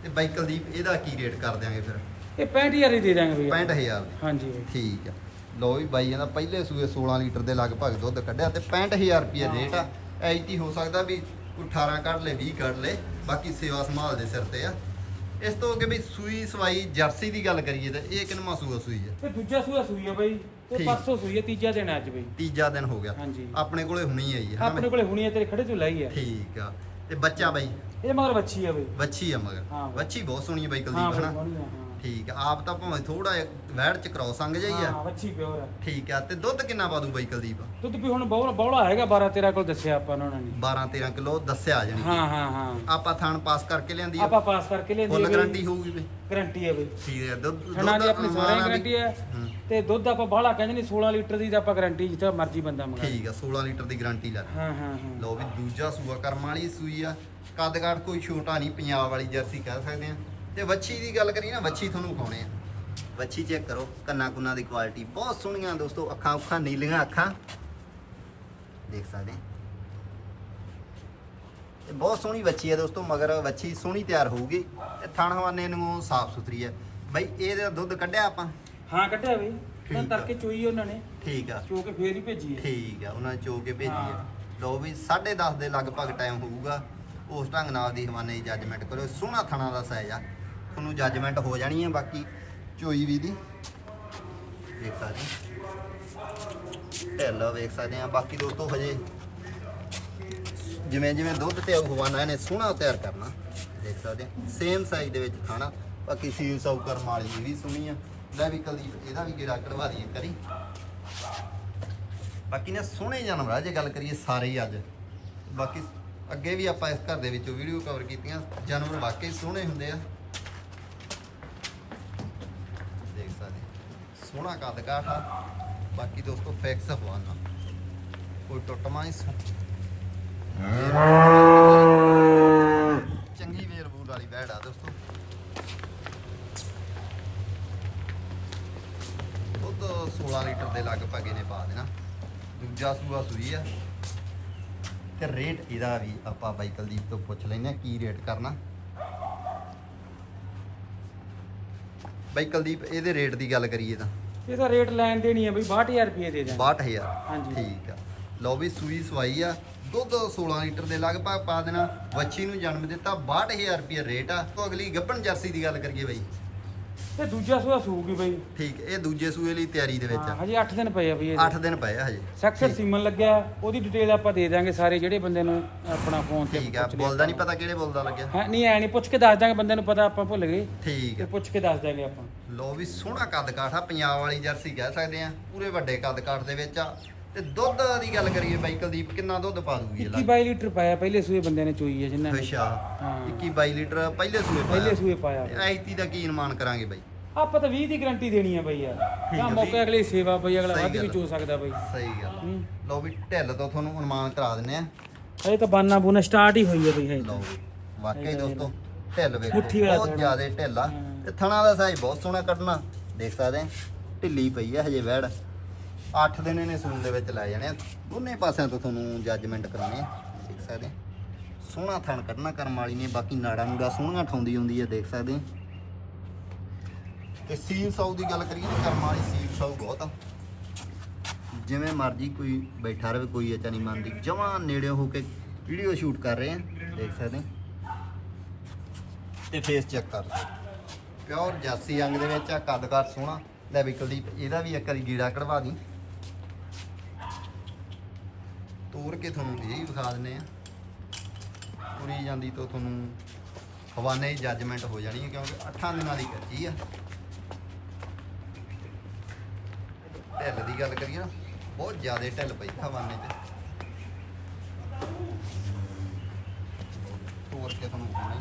ਤੇ ਬਾਈਕਲ ਦੀ ਇਹਦਾ ਕੀ ਰੇਟ ਕਰ ਦਿਆਂਗੇ ਫਿਰ? ਇਹ 65000 ਹੀ ਦੇ ਦਾਂਗੇ ਬਈ। 65000 ਦੀ। ਹਾਂਜੀ ਬਈ। ਠੀਕ ਆ। ਲੋ ਵੀ ਬਾਈ ਇਹਦਾ ਪਹਿਲੇ ਸੂਏ 16 ਲੀਟਰ ਦੇ ਲਗਭਗ ਦੁੱਧ ਕੱਢਿਆ ਤੇ 65000 ਰੁਪਏ ਰੇਟ ਆ। ਐਤੀ ਹੋ ਸਕਦਾ ਵੀ ਕੋਈ 18 ਕੱਢ ਲੇ 20 ਕੱਢ ਲੇ ਬਾਕੀ ਸੇਵਾ ਸੰਭਾਲ ਦੇ ਸਿਰ ਤੇ ਆ। ਇਸ ਤੋਂ ਅੱਗੇ ਵੀ ਸੂਈ ਸਵਾਈ ਜਰਸੀ ਦੀ ਗੱਲ ਕਰੀਏ ਤਾਂ ਇਹ ਕਿੰਨਵਾਂ ਸੂਆ ਸੂਈ ਆ? ਤੇ ਦੂਜਾ ਸੂਆ ਸੂਈ ਹੈ ਬਈ। ਠੀਕ। ਪਰਸੋਂ ਸੂਈ ਹੈ ਤੀਜਾ ਦਿਨ ਹੈ ਅੱਜ ਬਈ। ਤੀਜਾ ਦਿਨ ਹੋ ਗਿਆ। ਹਾਂਜੀ। ਆਪਣੇ ਕੋਲੇ ਹੁਣੀ ਆਈ ਹੈ ਆਪਣੇ ਕੋਲੇ ਹੁਣੀ ਹੈ ਤੇਰੇ ਖੜੇ ਤੋਂ ਲਈ ਹੈ। ਠੀਕ ਆ। ਤੇ ਬੱਚਾ ਬਾਈ? ਇਹ ਮਗਰ ਬੱਚੀ ਹੈ ਬਈ। ਵੱਛੀ ਆ ਹਾਂ ਮਗਰ ਬਾਈ। ਵੱਛੀ ਬਹੁਤ ਸੋਹਣੀ ਆ ਬਾਈ ਹਾਂ ਕੁਲਦੀਪ ਬਈ ਹਨਾ ਸੋਹਣੀ ਆ, ਹਾਂ। ਠੀਕ ਆ ਆਪ ਤਾਂ ਭਾਵੇਂ ਥੋੜਾ ਵਹਿੜ ਚ ਕਰਾਉ ਸੰਗ ਜਾਈ ਆ। ਹਾਂ ਬੱਚੀ ਪਿਓਰ ਹੈ ਠੀਕ ਆ ਤੇ ਦੁੱਧ ਕਿੰਨਾ ਪਾ ਦੂ ਬਾਈ ਕੁਲਦੀਪ? ਦੁੱਧ ਵੀ ਹੁਣ ਬੌਲਾ ਬੌਲਾ ਹੈਗਾ 12 13 ਕੋਲ ਦੱਸਿਆ ਆਪਾਂ ਉਹਨਾਂ ਨੇ। 12 13 ਕਿਲੋ ਦੱਸਿਆ ਜਾਣੀ ਹਾਂ ਹਾਂ ਹਾਂ। ਆਪਾਂ ਥਾਣ ਪਾਸ ਕਰਕੇ ਲਿਆਂਦੀ ਆ। ਆਪਾਂ ਪਾਸ ਕਰਕੇ ਲੈਂਦੇ ਫੁੱਲ ਗਾਰੰਟੀ ਹੋਊਗੀ ਬਈ ਗਾਰੰਟੀ ਹੈ ਬਈ ਠੀਕ ਹੈ ਦੁੱਧ ਠੰਡਾ ਦੀ ਆਪਣੀ ਸਾਰੀ ਆ ਗਾਰੰਟੀ ਹੈ ਹੂੰ, ਤੇ ਦੁੱਧ ਆਪਾਂ ਬਾਹਲਾ ਕਹਿੰਦੇ ਨਹੀਂ 16 ਲੀਟਰ ਦੀ ਤਾਂ ਆਪਾਂ ਗਾਰੰਟੀ ਜਿੱਥੇ ਮਰਜ਼ੀ ਬੰਦਾ ਮੰਗਾ ਠੀਕ ਆ 16 ਲੀਟਰ ਦੀ ਗਾਰੰਟੀ ਲੈ ਹਾਂ ਹਾਂ ਹਾਂ। ਲਓ ਵੀ ਦੂਜਾ ਸੂਆ ਕਰਮ ਵਾਲੀ ਸੂਈ ਆ। ਕੱਦ ਕਾਠ ਕੋਈ ਛੋਟਾ ਨਹੀਂ ਪੰਜਾਬ ਵਾਲੀ ਜਰਸੀ ਕਹਿ ਸਕਦੇ ਆ। ਤੇ ਵੱਛੀ ਦੀ ਗੱਲ ਕਰੀਏ ਨਾ ਵੱਛੀ ਤੁਹਾਨੂੰ ਖਾਉਣੇ ਆ। ਵੱਛੀ ਚੈੱਕ ਕਰੋ ਕੰਨਾ ਕੁੰਨਾ ਦੀ ਕੁਆਲਿਟੀ ਬਹੁਤ ਸੋਹਣੀਆਂ ਦੋਸਤੋ ਅੱਖਾਂ ਉੱਖਾਂ ਨੀਲੀਆਂ ਅੱਖਾਂ। ਦੇਖ ਸਕਦੇ ਇਹ ਬਹੁਤ ਸੋਹਣੀ ਵੱਛੀ ਹੈ ਦੋਸਤੋ ਮਗਰ ਵੱਛੀ ਸੋਹਣੀ ਤਿਆਰ ਹੋਊਗੀ। ਤੇ ਥਣ ਹਵਾਨੇ ਨੂੰ ਸਾਫ਼ ਸੁਥਰੀ ਹੈ ਬਈ ਇਹਦਾ ਦੁੱਧ ਕੱਢਿਆ ਆਪਾਂ? ਹਾਂ ਕੱਢਿਆ ਬਈ। ਤਾਂ ਆ। ਤੜਕੇ ਚੋਈ ਉਹਨਾਂ ਨੇ। ਠੀਕ ਆ। ਚੋ ਕੇ ਫੇਰ ਹੀ ਭੇਜੀ ਹੈ ਠੀਕ ਆ ਉਹਨਾਂ ਚੋ ਕੇ ਭੇਜੀ ਹਾਂ। ਲਓ ਵੀ 10:30 ਦੇ ਲਗਭਗ ਟਾਈਮ ਹੋਊਗਾ। ਉਸ ਢੰਗ ਨਾਲ ਦੀ ਹਵਾਨੇ ਦੀ ਜੱਜਮੈਂਟ ਕਰੋ ਸੋਹਣਾ ਥਣਾ ਦਾ ਸਾਈਜ਼ ਆ। ਤੁਹਾਨੂੰ ਜੱਜਮੈਂਟ ਹੋ ਜਾਣੀ ਹੈ ਬਾਕੀ ਚੋਈ ਵੀ ਦੀ। ਦੇਖ ਸਕਦੇ ਢਿੱਲ ਵੇਖ ਸਕਦੇ ਆ। ਬਾਕੀ ਦੋਸਤੋ, ਹਜੇ ਜਿਵੇਂ ਜਿਵੇਂ ਦੁੱਧ ਤੇ ਹਵਾਨਾ ਇਹਨੇ ਸੋਹਣਾ ਤਿਆਰ ਕਰਨਾ। ਦੇਖ ਸਕਦੇ ਆ। ਸੇਮ ਸਾਈਜ਼ ਦੇ ਵਿੱਚ ਖਾਣਾ। ਬਾਕੀ ਸੀਲ ਸਾਊ ਮਾਲੀ ਵਾਲੀ ਵੀ ਸੋਹਣੀ ਆ। ਲੈ ਵੀ ਕੁਲਦੀਪ, ਇਹਦਾ ਵੀ ਗੇੜਾ ਕਢਵਾ ਦਈਏ ਕਰੀ ਬਾਕੀ ਨੇ ਸੋਹਣੇ ਜਾਨਵਰ ਆ, ਜੇ ਗੱਲ ਕਰੀਏ ਸਾਰੇ ਹੀ ਅੱਜ। ਬਾਕੀ ਅੱਗੇ ਵੀ ਆਪਾਂ ਇਸ ਘਰ ਦੇ ਵਿੱਚੋਂ ਵੀਡੀਓ ਕਵਰ ਕੀਤੀਆਂ। ਜਾਨਵਰ ਵਾਕਈ ਸੋਹਣੇ ਹੁੰਦੇ ਆ ਦੇਖ ਸਕਦੇ ਸੋਹਣਾ ਕੱਦ ਆ। ਬਾਕੀ ਦੋਸਤੋ ਫਿਕਸ ਹਵਾਨਾ ਕੋਈ ਟੁੱਟਮਾ ਨਹੀਂ ਚੰਗੀ ਵੇਰ ਬੂਰ ਵਾਲੀ ਬੈੜ ਆ ਦੋਸਤੋ। ਦੁੱਧ 16 ਲੀਟਰ ਦੇ ਲਗਭਗ ਇਹਨੇ ਪਾ ਦੇਣਾ। ਦੂਜਾ ਸੂਆ ਸੂਈ ਆ। ਤੇ ਰੇਟ ਇਹਦਾ ਵੀ ਆਪਾਂ ਬਾਈ ਕੁਲਦੀਪ ਤੋਂ ਪੁੱਛ ਲੈਨੇ ਆ ਕੀ ਰੇਟ ਕਰਨਾ। ਬਾਈ ਕੁਲਦੀਪ ਇਹਦੇ ਰੇਟ ਦੀ ਗੱਲ ਕਰੀਏ ਤਾਂ। ਇਹਦਾ ਰੇਟ ਲੈਣ ਦੇਣੀ ਹੈ ਬਈ 62000 ਰੁਪਏ ਦੇ ਦਾਂਗੇ 62000 ਹਾਂਜੀ। ਠੀਕ ਆ। ਲਓ ਵੀ ਸੂਈ ਸਵਾਈ ਆ। ਦੁੱਧ 16 ਲੀਟਰ ਦੇ ਲਗਭਗ ਪਾ ਦੇਣਾ। ਵੱਛੀ ਨੂੰ ਜਨਮ ਦਿੱਤਾ। 62000 ਰੁਪਏ ਰੇਟ ਆ। ਤੋਂ ਅਗਲੀ ਗੱਭਣ ਜਰਸੀ ਦੀ ਗੱਲ ਕਰੀਏ ਬਾਈ। ਤੇ ਦੂਜਾ ਸੂਆ ਸੂਗੀ ਬਈ। ਠੀਕ ਇਹ ਦੂਜੇ ਸੂਏ ਲਈ ਤਿਆਰੀ ਦੇ ਵਿੱਚ ਹਾਂ, ਆ ਹਜੇ 8 ਦਿਨ ਪਏ ਆ ਬਈ 8 ਦਿਨ ਪਏ ਆ ਹਜੇ। ਸੈਕਟਰ ਸੀਮਨ ਲੱਗਿਆ। ਉਹਦੀ ਡਿਟੇਲ ਆਪਾਂ ਦੇ ਦਾਂਗੇ ਸਾਰੇ ਜਿਹੜੇ ਬੰਦੇ ਨੂੰ ਆਪਣਾ ਫੋਨ ਤੇ ਠੀਕ ਆ ਪੁੱਛ ਲਿਆ ਬੋਲਦਾ ਨਹੀਂ ਪਤਾ ਕਿਹੜੇ ਬੋਲਦਾ ਲੱਗਿਆ। ਹਾਂ ਨਹੀਂ ਐ ਨਹੀਂ ਪੁੱਛ ਕੇ ਦੱਸ ਦਾਂਗੇ ਬੰਦੇ ਨੂੰ ਪਤਾ ਆਪਾਂ ਭੁੱਲ ਗਏ। ਠੀਕ ਤੇ ਆ ਪੁੱਛ ਕੇ ਦੱਸ ਦਾਂਗੇ ਆਪਾਂ। ਲੋ ਵੀ ਸੋਹਣਾ ਕੱਦ ਕਾਠ ਆ ਪੰਜਾਬ ਵਾਲੀ ਜਰਸੀ ਕਹਿ ਸਕਦੇ ਆ। ਪੂਰੇ ਵੱਡੇ ਕੱਦ ਕਾਠ ਦੇ ਵਿੱਚ ਆ। ਤੇ ਦੁੱਧ ਦੀ ਗੱਲ ਕਰੀਏ ਬਾਈ ਕੁਲਦੀਪ ਕਿੰਨਾ ਦੁੱਧ ਪਾ ਦੂਗੀ ਇਹ 21 22 ਲੀਟਰ ਪਾਇਆ ਪਹਿਲੇ ਸੂਏ ਬੰਦੇ ਨੇ ਚੋਈ ਹੈ ਜਿੰਨਾਂ ਨੇ। ਅੱਛਾ ਹਾਂ। 21 22 ਲੀਟਰ ਪਹਿਲੇ ਸੂਏ ਪਾਇਆ। ਪਹਿਲੇ ਸੂਏ ਪਾਇਆ। ਐਤੀ ਦਾ ਕੀ ਅਨੁਮਾਨ ਕਰਾਂਗੇ ਬਾਈ? ਆਪਾਂ ਤਾਂ 20 ਦੀ ਗਾਰੰਟੀ ਦੇਣੀ ਆ ਬਈ ਯਾਰ। ਆ, ਮੌਕੇ। ਅਗਲੇ ਸੇਵਾ ਬਈ ਅਗਲਾ ਸਹੀ ਵੱਧ ਵੀ ਗੱਲ। ਚੋ ਸਕਦਾ ਬਈ। ਸਹੀ ਗੱਲ ਹੂੰ। ਲਓ ਵੀ ਢਿੱਲ ਤੋਂ ਤੁਹਾਨੂੰ ਅਨੁਮਾਨ ਕਰਾ ਦਿੰਨੇ ਆ। ਹਜੇ ਤਾਂ ਬਾਨਾ ਬੂਨਾ ਸਟਾਰਟ ਹੀ ਹੋਈ ਹੈ ਬਈ ਹਜੇ ਲਓ। ਵੀ ਵਾਕਈ ਦੋਸਤੋ ਢਿੱਲ ਵੇਖੋ। ਮੁੱਠੀ ਵਾਲਾ ਬਹੁਤ ਥਣਾ। ਜ਼ਿਆਦਾ ਢਿੱਲ ਆ। ਹਾਂ। ਤੇ ਥਣਾ ਦਾ ਸਾਈਜ਼ ਬਹੁਤ ਸੋਹਣਾ ਕੱਢਣਾ। ਦੇਖ ਸਕਦੇ ਆ। ਢਿੱਲੀ ਪਈ ਆ ਹਜੇ ਵੈੜ 8 ਦਿਨ ਇਹਨੇ ਸੂਨ ਦੇ ਵਿੱਚ ਲੈ ਜਾਣੇ ਆ। ਦੋਨੇ ਪਾਸਿਆਂ ਤੋਂ ਤੁਹਾਨੂੰ ਜੱਜਮੈਂਟ ਕਰਾਉਣੇ ਆ। ਦੇਖ ਸਕਦੇ ਆ। ਸੋਹਣਾ ਥਣ ਕੱਢਣਾ ਕਰਮ ਵਾਲੀ ਨੇ, ਬਾਕੀ ਨਾੜਾ ਨੂੜਾ ਸੋਹਣਾ ਠਾਉਂਦੀ ਹੁੰਦੀ ਆ, ਦੇਖ ਸਕਦੇ ਆ। ਤੇ ਸੀਲ ਸਾਊ ਦੀ ਗੱਲ ਕਰੀਏ ਤਾਂ ਕਰਮ ਵਾਲੀ ਸੀਲ ਸਾਊ ਬਹੁਤ ਆ। ਜਿਵੇਂ ਮਰਜ਼ੀ ਕੋਈ ਬੈਠਾ ਰਵੇ, ਕੋਈ ਅਚਾ ਨਹੀਂ ਮੰਨਦੀ। ਜਮਾਂ ਨੇੜੇ ਹੋ ਕੇ ਵੀਡੀਓ ਸ਼ੂਟ ਕਰ ਰਹੇ ਆ, ਦੇਖ ਸਕਦੇ ਆ। ਤੇ ਫੇਸ ਚੈੱਕ ਕਰ ਪਿਓਰ ਜਾਸੀ ਅੰਗ ਦੇ ਵਿੱਚ ਆ ਕੱਦ ਕਰ ਸੋਹਣਾ। ਲੈ ਵੀ ਕੁਲਦੀਪ, ਇਹਦਾ ਵੀ ਇੱਕ ਵਾਰੀ ਗੀੜਾ ਕਢਵਾ ਦੀ। ਤੋੜ ਕੇ ਤੁਹਾਨੂੰ ਇਹ ਵੀ ਵਿਖਾ ਦਿੰਨੇ ਆ ਤੁਰੀ ਜਾਂਦੀ ਤੋਂ ਤੁਹਾਨੂੰ ਹਵਾਨੇ ਹੀ ਜੱਜਮੈਂਟ ਹੋ ਜਾਣੀ ਹੈ ਕਿਉਂਕਿ 8 ਦਿਨਾਂ ਦੀ ਕੱਚੀ ਆ। ਢਿੱਲ ਦੀ ਗੱਲ ਕਰੀਏ ਨਾ, ਬਹੁਤ ਜ਼ਿਆਦਾ ਢਿੱਲ ਪਈ ਹਵਾਨੇ ਤੇ। ਤੋੜ ਕੇ ਤੁਹਾਨੂੰ ਵਿਖਾਉਣੇ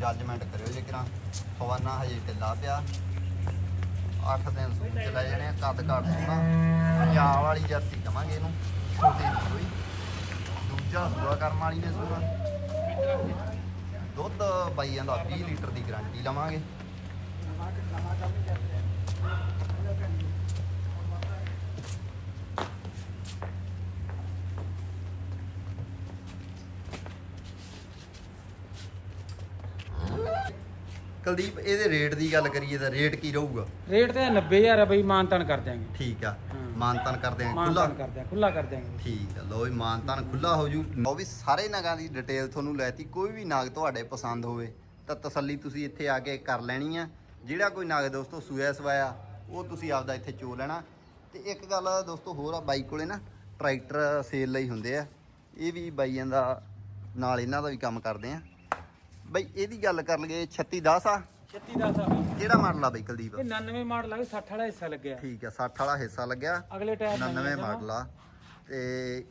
ਜੱਜਮੈਂਟ ਕਰਿਓ ਜੇ ਕਿਰਾਂ ਹਵਾਨਾ ਹਜੇ ਢਿੱਲਾ ਪਿਆ। 8 ਦਿਨ ਸੂਣ ਚ ਲੈ ਜਾਣੇ ਆ ਕੱਦ ਘਾਟ ਸੋਹਣਾ ਪੰਜਾਬ ਵਾਲੀ ਜਰਸੀ ਕਵਾਂਗੇ ਇਹਨੂੰ। ਦੂਜਾ ਸੂਆ ਕਰਮ ਵਾਲੀ ਨੇ ਸੂਆ ਦੁੱਧ ਬਾਈ ਜਾਂਦਾ 20 ਲੀਟਰ ਦੀ ਗਾਰੰਟੀ ਲਵਾਂਗੇ ਕੁਲਦੀਪ ਇਹਦੇ ਰੇਟ ਦੀ ਗੱਲ ਕਰੀਏ ਤਾਂ ਰੇਟ ਕੀ ਰਹੂਗਾ ਰੇਟ ਤੇ 90000 ਆ ਬਈ ਮਾਨਤਨ ਕਰ ਦਿਆਂਗੇ ਠੀਕ ਆ ਹਾਂ। ਮਾਨਤਨ ਕਰਦੇ ਆ ਖੁੱਲਾ ਮਾਨਤਨ ਕਰ ਦਿਆਂ ਖੁੱਲਾ ਕਰ ਦਿਆਂਗੇ ਠੀਕ ਆ ਲੋ ਵੀ ਮਾਨਤਨ ਖੁੱਲਾ ਹੋ ਜੂ। ਲਓ ਵੀ ਸਾਰੇ ਨਗਾਂ ਦੀ ਡਿਟੇਲ ਤੁਹਾਨੂੰ ਲੈਤੀ ਕੋਈ ਵੀ ਨਾਗ ਤੁਹਾਡੇ ਪਸੰਦ ਹੋਵੇ ਤਾਂ ਤਸੱਲੀ ਤੁਸੀਂ ਇੱਥੇ ਆ ਕੇ ਕਰ ਲੈਣੀ ਆ। ਜਿਹੜਾ ਕੋਈ ਨਾਗ ਦੋਸਤੋ ਸੂਆ ਸਵਾਇਆ ਉਹ ਤੁਸੀਂ ਆਪਦਾ ਇੱਥੇ ਚੋ ਲੈਣਾ। ਤੇ ਇੱਕ ਗੱਲ ਦੋਸਤੋ ਹੋਰ ਆ ਬਾਈ ਕੋਲੇ ਨਾ ਟਰੈਕਟਰ ਸੇਲ ਲਈ ਹੁੰਦੇ ਆ। ਇਹ ਵੀ ਬਾਈਆਂ ਦਾ ਨਾਲ ਇਹਨਾਂ ਦਾ ਵੀ ਕੰਮ ਕਰਦੇ ਆ। ਬਈ ਇਹਦੀ ਗੱਲ ਕਰ ਲਈਏ 36 10 ਆ। 36 ਦਾ ਸਾ ਬਈ। ਕਿਹੜਾ ਮਾਡਲ ਆ ਬਈ ਕੁਲਦੀਪ? ਇਹ 99 ਮਾਡਲ ਆ 60 ਵਾਲਾ ਹਿੱਸਾ ਲੱਗਿਆ। ਠੀਕ ਆ 60 ਵਾਲਾ ਹਿੱਸਾ ਲੱਗਿਆ। ਅਗਲੇ ਟਾਇਰ 99 ਮਾਡਲ ਆ। ਤੇ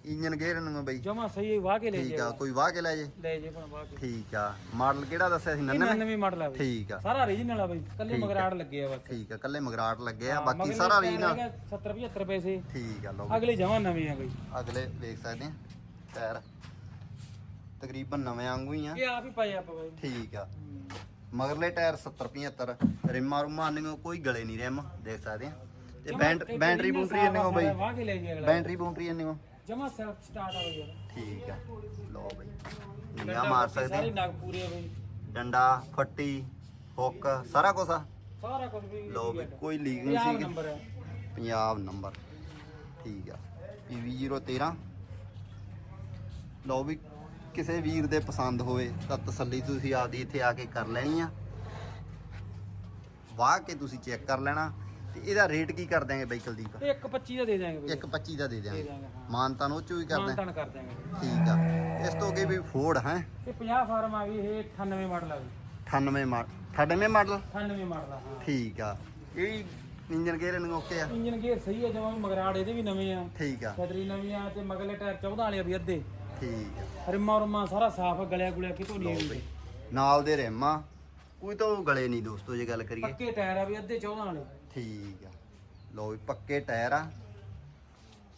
ਇੰਜਨ ਗੇਅਰ ਨੂੰ ਬਈ? ਜਮਾ ਸਹੀ ਵਾਹ ਕੇ ਲੈ ਠੀਕ ਆ ਕੋਈ ਵਾਹ ਕੇ ਲੈ ਜੇ? ਲੈ ਜੇ ਭਣ ਵਾਹ ਕੇ। ਠੀਕ ਆ ਮਾਡਲ ਕਿਹੜਾ ਦੱਸਿਆ ਸੀ? ਇਹ 99 99 ਮਾਡਲ ਆ ਬਈ। ਠੀਕ ਆ। ਸਾਰਾ ਓਰੀਜਨਲ ਆ ਬਈ ਕੱਲੇ ਆ। ਮਗਰਾੜ ਲੱਗੇ ਆ ਬਸ। ਠੀਕ ਆ ਕੱਲੇ ਮਗਰਾਟ ਲੱਗੇ ਆ ਬਾਕੀ ਸਾਰਾ ਟਾਇਰ ਰੀਜਨਲ ਹੈਗਾ 70 75 ਪੈਸੇ। ਠੀਕ ਆ ਲਓ ਅਗਲੇ ਜਮਾ ਨਵੇਂ ਆ ਬਈ। ਅਗਲੇ ਵੇਖ ਸਕਦੇ ਆ ਟਾਇਰ। ਤਕਰੀਬਨ ਨਵੇਂ ਵਾਂਗੂ ਹੀ ਆ। ਇਹ ਆਪ ਹੀ ਪਾਏ ਆਪਾਂ ਬਈ। ਠੀਕ ਆ। ਮਗਰਲੇ ਟਾਇਰ 70 75 ਰਿਮਾਂ ਰੁਮਾਂ ਨਹੀਂ ਕੋਈ ਗਲੇ ਨਹੀਂ ਰਿਮ ਦੇਖ ਸਕਦੇ ਆ ਤੇ ਬੈਂਟ ਬੈਟਰੀ ਬੂਟਰੀ ਇੰਨੇ ਕੋ ਬਈ। ਵਾਹ ਕੇ ਲੈ ਜੇ ਅਗਲਾ। ਬੈਟਰੀ ਬੂਟਰੀ ਇੰਨੇ ਕੋ ਜਮਾ ਸੈਲਫ ਸਟਾਰਟ ਆ ਬਈ ਯਾਰ। ਠੀਕ ਆ। ਲਓ ਬਈ। ਡੰਡਾ ਮਾਰ ਸਕਦੇ ਸਾਰੇ ਆ। ਨਗ ਪੂਰੇ ਆ ਬਈ। ਡੰਡਾ ਫੱਟੀ ਹੁੱਕ ਸਾਰਾ ਕੁਝ ਆ। ਸਾਰਾ ਕੁਝ ਵੀ ਲਓ ਵੀ ਕੋਈ ਲੀਕ ਨਹੀਂ ਸੀ ਨੰਬਰ ਹੈ ਪੰਜਾਬ ਨੰਬਰ। ਠੀਕ ਆ। PV013 ਲਓ ਵੀ ਕਿਸੇ ਵੀਰ ਦੇ ਪਸੰਦ ਹੋਵੇ ਤਾਂ ਤਸੱਲੀ ਤੁਸੀਂ ਆਪਦੀ ਇੱਥੇ ਆ ਕੇ ਕਰ ਲੈਣੀ ਆ। ਵਾਹ ਕੇ ਤੁਸੀਂ ਚੈੱਕ ਕਰ ਲੈਣਾ। ਤੇ ਇਹਦਾ ਰੇਟ ਕੀ ਕਰ ਦਿਆਂਗੇ ਬਾਈ ਕੁਲਦੀਪ? ਇਹ 125 ਦਾ ਦੇ ਦਾਂਗੇ ਬਈ। 125 ਦਾ ਦੇ ਦਿਆਂਗੇ। ਦਿਆਂਗੇ। ਮਾਨਤਾਨ ਉਹ ਚੋਂ ਹੀ ਕਰ ਦਿਆਂ। ਮਾਨਤਨ ਕਰ ਦਾਂਗੇ ਬਈ। ਠੀਕ ਆ। ਇਸ ਤੋਂ ਅੱਗੇ ਵੀ ਫੋਰਡ ਹੈ। ਇਹ 50 ਫਾਰਮ ਆ ਗਈ ਇਹ 98 ਮਾਡਲ ਆ ਗਈ 98 ਮਾਡਲ 98 ਮਾਡਲ 98 ਮਾਡਲ ਆ, ਹਾਂ। ਠੀਕ ਆ। ਇਹ ਇੰਜਨ ਗੇਅਰ ਨੂੰ ਓਕੇ ਆ। ਇੰਜਨ ਗੇਅਰ ਸਹੀ ਹੈ ਜਮਾਂ ਮਗਰਾੜ ਇਹਦੇ ਵੀ ਨਵੇਂ ਆ। ਠੀਕ ਆ। ਛਤਰੀ ਨਵੀਂ ਆ ਤੇ ਮਗਲੇ ਟਾਇਰ 14 ਵਾਲੇ ਆ ਵੀ ਅੱਧੇ। ਠੀਕ ਆ। ਰਿਮਾ ਰੁਮਾ ਸਾਰਾ ਸਾਫ਼ ਗਲਿਆ ਗੁਲਿਆ ਕਿਤੋਂ ਨਹੀਂ ਆਉਂਦੇ ਨਾਲ ਦੇ ਰਿਮ ਆ ਕੋਈ ਤਾਂ ਉਹ ਗਲੇ ਨਹੀਂ ਦੋਸਤੋ ਜੇ ਗੱਲ ਕਰੀਏ। ਪੱਕੇ ਟਾਇਰ ਆ ਵੀ ਅੱਧੇ 14 ਵਾਲੇ ਠੀਕ ਆ। ਲਓ ਵੀ ਪੱਕੇ ਟਾਇਰ ਆ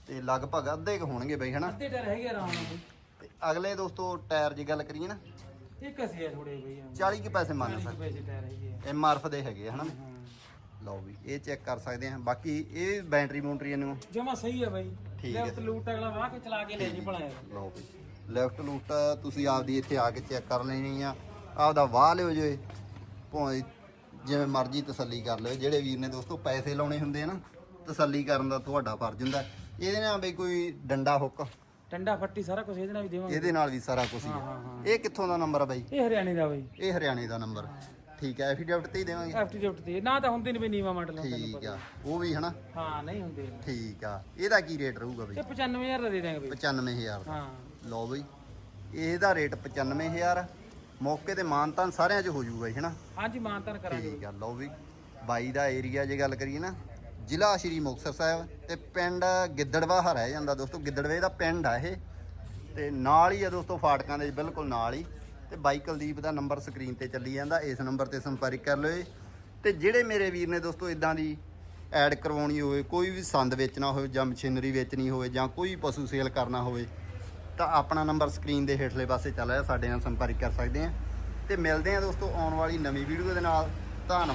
ਤੇ ਲਗਭਗ ਅੱਧੇ ਕ ਹੋਣਗੇ ਬਈ ਹਨਾ? ਅੱਧੇ ਟਾਇਰ ਹੈਗੇ ਆਰਾਮ ਨਾਲ ਬਈ। ਤੇ ਅਗਲੇ ਦੋਸਤੋ ਟਾਇਰ ਦੀ ਗੱਲ ਕਰੀਏ ਨਾ ਇੱਕ ਅਸੀਂ ਆ ਥੋੜੇ ਬਈ 40 ਕੇ ਪੈਸੇ ਮੰਨ 40 ਸਕਦੇ। ਪੈਸੇ ਟਾਇਰ ਹੈਗੇ ਆ। ਐਮ ਆਰ ਐਫ ਦੇ ਹੈਗੇ ਆ ਹਨਾ? ਹਾਂ। ਲਓ ਵੀ ਇਹ ਚੈੱਕ ਕਰ ਸਕਦੇ ਆ। ਬਾਕੀ ਇਹ ਬੈਟਰੀ ਮੂੰਟਰੀ ਇਹਨੂੰ ਜਮਾ ਸਹੀ ਹੈ ਬਾਈ। ਠੀਕ ਹੈ। ਲੈਫਟ ਲੂਟ ਅਗਲਾ ਵਾਹ ਕੇ ਚਲਾ ਕੇ ਲੈ ਜੀ ਭਲਾ ਯਾਰ ਲਓ ਵੀ ਲੈਫਟ ਲੂਟ ਤੁਸੀਂ ਆਪਦੀ ਇੱਥੇ ਆ ਕੇ ਚੈੱਕ ਕਰ ਲੈਣੀ ਆ। ਆਪਦਾ ਵਾਹ ਲਿਓ ਜੇ। ਭਾਵੇਂ ਜਿਵੇਂ ਮਰਜ਼ੀ ਤਸੱਲੀ ਕਰ ਲਿਓ। ਜਿਹੜੇ ਵੀਰ ਨੇ ਦੋਸਤੋ ਪੈਸੇ ਲਾਉਣੇ ਹੁੰਦੇ ਆ ਨਾ ਤਸੱਲੀ ਕਰਨ ਦਾ ਤੁਹਾਡਾ ਫਰਜ਼ ਹੁੰਦਾ। ਇਹਦੇ ਨਾਲ ਬਈ ਕੋਈ ਡੰਡਾ ਹੁੱਕ। ਟੰਡਾ ਫੱਟੀ ਸਾਰਾ ਕੁਝ ਇਹਦੇ ਨਾਲ ਵੀ ਦੇਵਾਂਗੇ। ਇਹਦੇ ਨਾਲ ਵੀ ਸਾਰਾ ਕੁਝ ਹੀ ਆ। ਇਹ ਕਿੱਥੋਂ ਦਾ ਨੰਬਰ ਆ ਬਾਈ? ਇਹ ਹਰਿਆਣੇ ਦਾ ਬਾਈ। ਇਹ ਹਰਿਆਣੇ ਦਾ ਨੰਬਰ। ਠੀਕ ਹੈ ਐਫੀਡੇਵਿਟ ਤੇ ਹੀ ਦੇਵਾਂਗੇ। ਐਫਟੀਟਿਊਡ ਤੇ ਨਾ ਤਾਂ ਹੁੰਦੇ ਨਹੀਂ ਬਈ ਨੀਵਾ ਮਾਡਲ ਹੁੰਦਾ ਤੈਨੂੰ ਠੀਕ ਪਤਾ। ਆ ਉਹ ਵੀ ਹਨਾ? ਹਾਂ ਨਹੀਂ ਹੁੰਦੇ। ਠੀਕ ਆ ਇਹਦਾ ਕੀ ਰੇਟ ਰਹੂਗਾ ਬਈ? ਤੇ 95000 ਦਾ ਦੇ ਦਾਂਗੇ ਬਈ। 95000 ਦਾ। ਹਾਂ। ਲਓ ਬਈ ਇਹਦਾ ਰੇਟ 95000 ਮੌਕੇ ਤੇ ਮਾਨਤਾਨ ਸਾਰਿਆਂ 'ਚ ਹੋ ਜਾਊਗਾ ਜੀ ਹਨਾ? ਹਾਂਜੀ ਮਾਨਤਨ ਕਰਾਂਗੇ ਠੀਕ ਆ ਲਓ ਵੀ ਬਾਈ ਦਾ ਏਰੀਆ ਜੇ ਗੱਲ ਕਰੀਏ ਨਾ ਜ਼ਿਲ੍ਹਾ ਸ਼੍ਰੀ ਮੁਕਤਸਰ ਸਾਹਿਬ ਤੇ ਪਿੰਡ ਗਿੱਦੜਵਾਹਾ ਰਹਿ ਜਾਂਦਾ ਦੋਸਤੋ ਗਿੱਦੜਵੇ ਦਾ ਪਿੰਡ ਆ ਇਹ। ਤੇ ਨਾਲ ਹੀ ਆ ਦੋਸਤੋ ਫਾਟਕਾਂ ਦੇ ਬਿਲਕੁਲ ਨਾਲ ਹੀ। ਤੇ ਬਾਈ ਕੁਲਦੀਪ ਦਾ ਨੰਬਰ ਸਕਰੀਨ ਤੇ ਚੱਲੀ ਜਾਂਦਾ, ਇਸ ਨੰਬਰ ਤੇ ਸੰਪਰਕ ਕਰ ਲਿਓ ਜੀ। ਤੇ ਜਿਹੜੇ ਮੇਰੇ ਵੀਰ ਨੇ ਦੋਸਤੋ ਇਦਾਂ ਦੀ ਐਡ ਕਰਵਾਉਣੀ ਹੋਵੇ, ਕੋਈ ਵੀ ਸੰਦ ਵੇਚਣਾ ਹੋਵੇ ਜਾਂ ਮਸ਼ੀਨਰੀ ਵੇਚਣੀ ਹੋਵੇ ਜਾਂ ਕੋਈ ਪਸ਼ੂ ਸੇਲ ਕਰਨਾ ਹੋਵੇ, ਤਾਂ ਆਪਣਾ ਨੰਬਰ ਸਕਰੀਨ ਦੇ ਹੇਠਲੇ ਪਾਸੇ ਚੱਲ ਰਿਹਾ, ਸਾਡੇ ਨਾਲ ਸੰਪਰਕ ਕਰ ਸਕਦੇ ਆ। ਤੇ ਮਿਲਦੇ ਆ ਦੋਸਤੋ ਆਉਣ ਵਾਲੀ ਨਵੀਂ ਵੀਡੀਓ ਦੇ ਨਾਲ। ਧੰਨਵਾਦ।